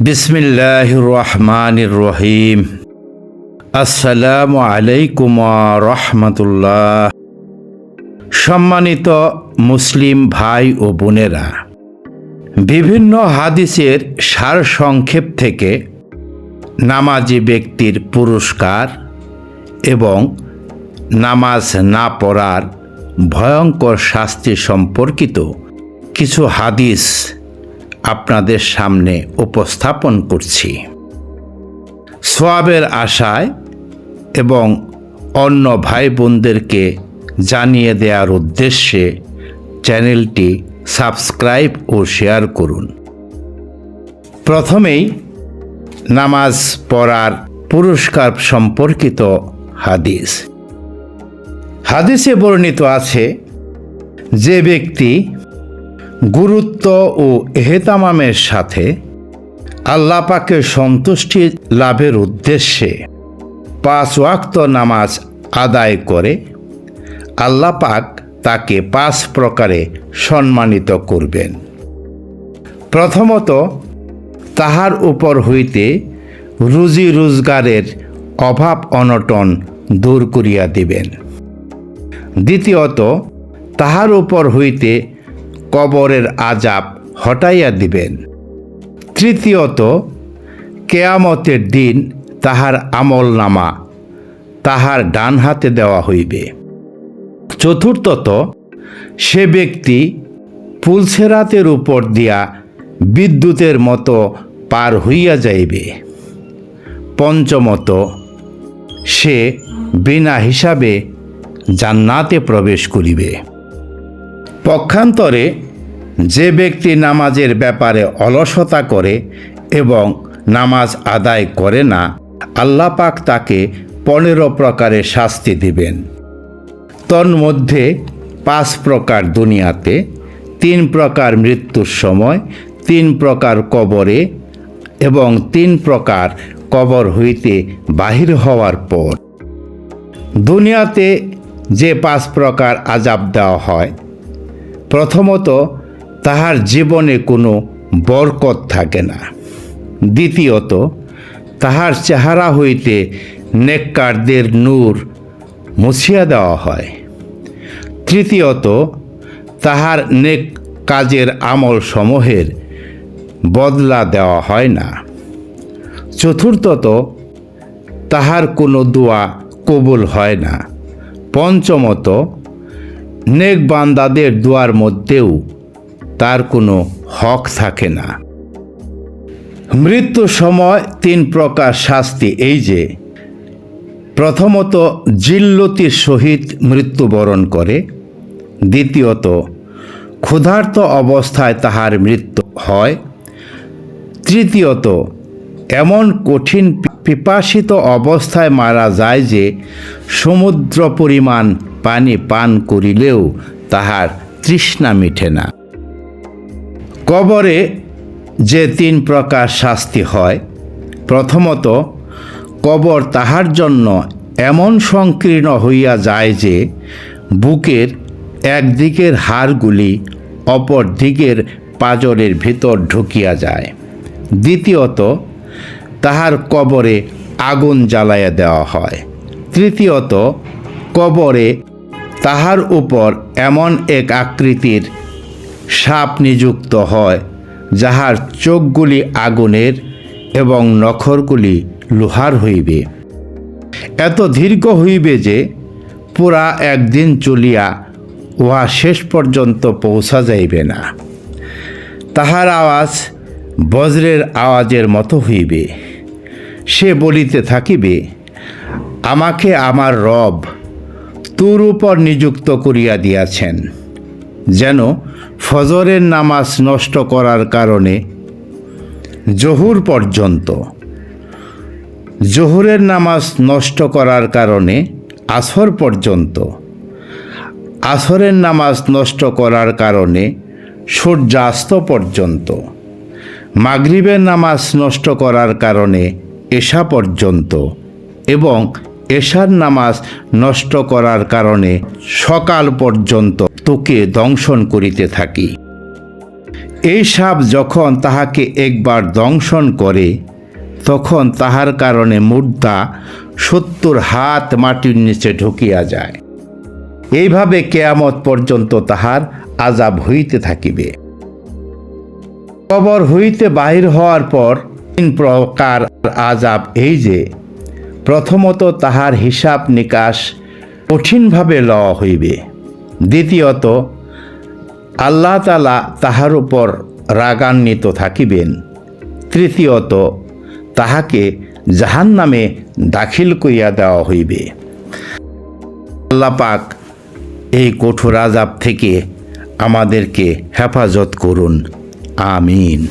বিসমিল্লাহ রহমান রহিম আসসালামু আলাইকুম রহমতুল্লাহ। সম্মানিত মুসলিম ভাই ও বোনেরা, বিভিন্ন হাদিসের সার সংক্ষেপ থেকে নামাজি ব্যক্তির পুরস্কার এবং নামাজ না পড়ার ভয়ঙ্কর শাস্তি সম্পর্কিত কিছু হাদিস আপনাদের সামনে উপস্থাপন করছি। সোয়াবের আশায় এবং অন্য ভাই বোনদেরকে জানিয়ে দেওয়ার উদ্দেশ্যে চ্যানেলটি সাবস্ক্রাইব ও শেয়ার করুন। প্রথমেই নামাজ পড়ার পুরস্কার সম্পর্কিত হাদিস। হাদিসে বর্ণিত আছে, যে ব্যক্তি গুরুত্ব ও এহেতামামের সাথে আল্লাহ পাকের সন্তুষ্টি লাভের উদ্দেশ্যে পাঁচ ওয়াক্ত নামাজ আদায় করে আল্লাহ পাক তাকে পাঁচ প্রকারে সম্মানিত করবেন। প্রথমত, তাহার উপর হইতে রুজি রোজগারের অভাব অনটন দূর করিয়া দিবেন। দ্বিতীয়ত, তাহার উপর হইতে কবরের আজাব হটাইয়া দিবেন। তৃতীয়ত, কেয়ামতের দিন তাহার আমল নামা তাহার ডান হাতে দেওয়া হইবে। চতুর্থত, সে ব্যক্তি পুলসেরাতের উপর দিয়া বিদ্যুতের মতো পার হইয়া যাইবে। পঞ্চমত, সে বিনা হিসাবে জান্নাতে প্রবেশ করিবে। পক্ষান্তরে যে ব্যক্তি নামাজের ব্যাপারে অলসতা করে এবং নামাজ আদায় করে না, আল্লাহ পাক তাকে পনেরো প্রকারের শাস্তি দিবেন। তন্মধ্যে পাঁচ প্রকার দুনিয়াতে, তিন প্রকার মৃত্যুর সময়, তিন প্রকার কবরে এবং তিন প্রকার কবর হইতে বাহির হওয়ার পর। দুনিয়াতে যে পাঁচ প্রকার আজাব দেওয়া হয়, প্রথমত তাহার জীবনে কোনো বরকত থাকে না। দ্বিতীয়ত, তাহার চেহারা হইতে নেককারদের নূর মুছিয়া দেওয়া হয়। তৃতীয়ত, তাহার নেক কাজের আমল সমূহের বদলা দেওয়া হয় না। চতুর্থত, তাহার কোনো দোয়া কবুল হয় না। পঞ্চমত, নেক বান্দাদের দোয়ার মধ্যেও তার কোনো হক থাকে না। মৃত্যুর সময় তিন প্রকার শাস্তি, এই যে, প্রথমত, জিল্লতির সহিত মৃত্যুবরণ করে। দ্বিতীয়ত, ক্ষুধার্ত অবস্থায় তাহার মৃত্যু হয়। তৃতীয়ত, এমন কঠিন পিপাসিত অবস্থায় মারা যায় যে, সমুদ্র পরিমাণ পানি পান করিলেও তাহার তৃষ্ণা মিঠে না। কবরে যে তিন প্রকার শাস্তি হয়, প্রথমত, কবর তাহার জন্য এমন সংকীর্ণ হইয়া যায় যে, বুকের একদিকের হাড়গুলি অপর দিকের পাজরের ভিতর ঢুকিয়া যায়। দ্বিতীয়ত, তাহার কবরে আগুন জ্বালাইয়া দেওয়া হয়। তৃতীয়ত, কবরে তাহার উপর এমন এক আকৃতির সাপ নিযুক্ত হয়, যাহার চোখগুলি আগুনের এবং নখরগুলি লোহার হইবে। এত দীর্ঘ হইবে যে পুরা একদিন চলিয়া উহা শেষ পর্যন্ত পৌঁছা যাইবে না। তাহার আওয়াজ বজ্রের আওয়াজের মতো হইবে। সে বলিতে থাকিবে, আমাকে আমার রব তোর উপর নিযুক্ত করিয়া দিয়াছেন। যেন ফজরের নামাজ নষ্ট করার কারণে জহুর পর্যন্ত। জহুরের নামাজ নষ্ট করার কারণে আসর পর্যন্ত। আসরের নামাজ নষ্ট করার কারণে সূর্যাস্ত পর্যন্ত। মাগরিবের নামাজ নষ্ট করার কারণে এশা পর্যন্ত এবং এশার নামাজ নষ্ট করার কারণে সকাল পর্যন্ত তোকে দংশন করিতে থাকি। এই সাপ যখন তাহাকে একবার দংশন করে, তখন তাহার কারণে মুদ্রা সত্তর হাত মাটির নিচে ঢুকিয়া যায়। এইভাবে কেয়ামত পর্যন্ত তাহার আজাব হইতে থাকিবে। কবর হইতে বাহির হওয়ার পর তিন প্রকার আজাব এই যে, প্রথমত তাহার হিসাব নিকাশ কঠিনভাবে লওয়া হইবে। দ্বিতীয়ত, আল্লাহ তালা তাহার উপর রাগান্বিত থাকিবেন। তৃতীয়ত, তাহাকে জাহান নামে দাখিল করিয়া দেওয়া হইবে। আল্লাহ পাক এই কঠোর আজাব থেকে আমাদেরকে হেফাজত করুন। আমিন।